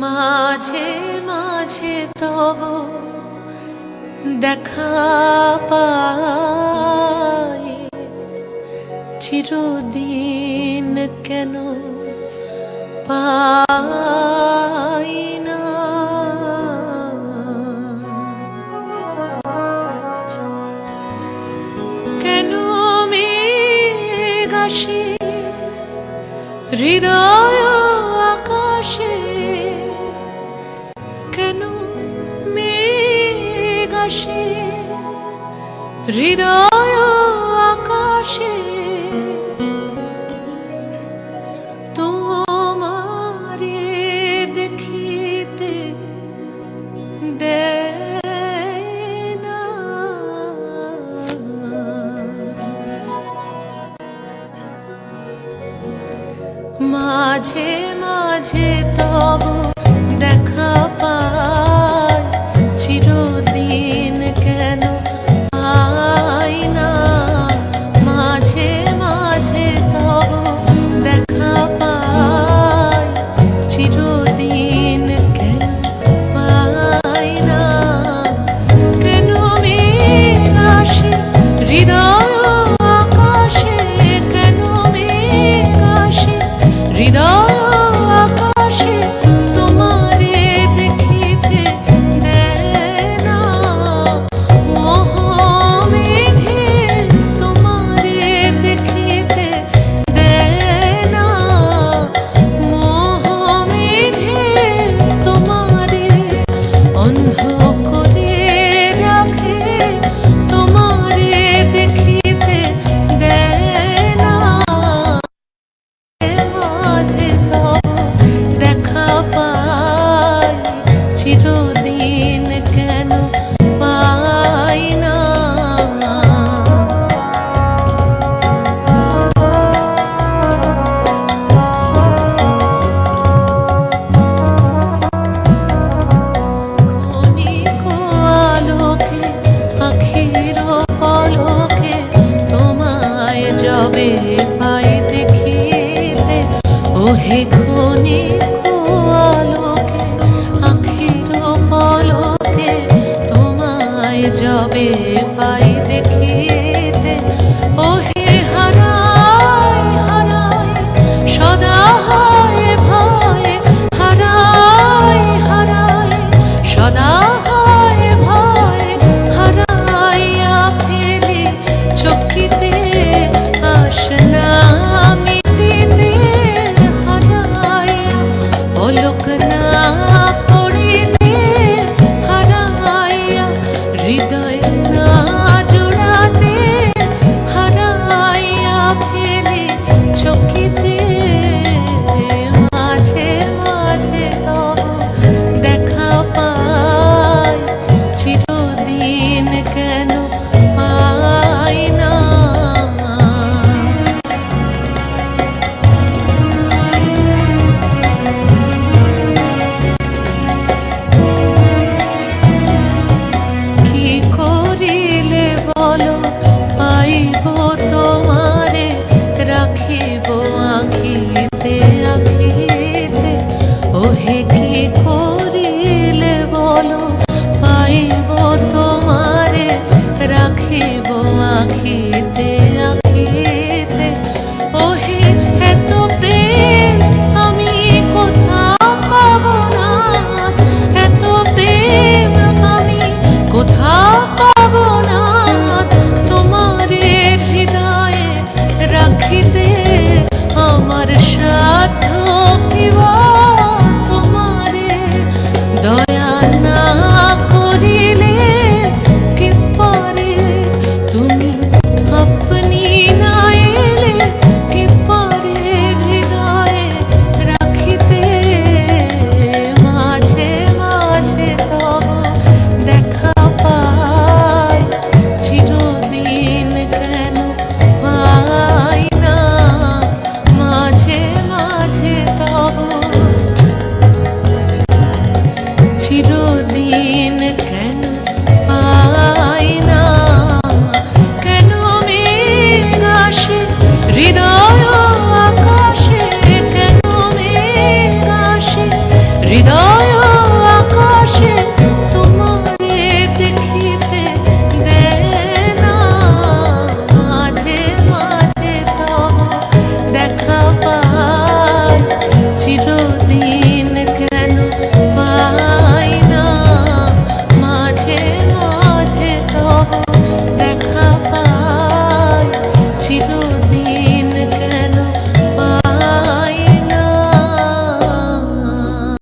মাঝে মাঝে তব দেখা পায় চিরদিন কেন পাই না? কেন হৃদয় হৃদয় আকাশে তোমারে দেখিতে দে মাঝে মাঝে তব দেখা পা চোখে খনি আলোকে আখির পলকে তোমায় জবে কি করিলে বলো পাইব তোমারে রাখিব আখিতে हृदय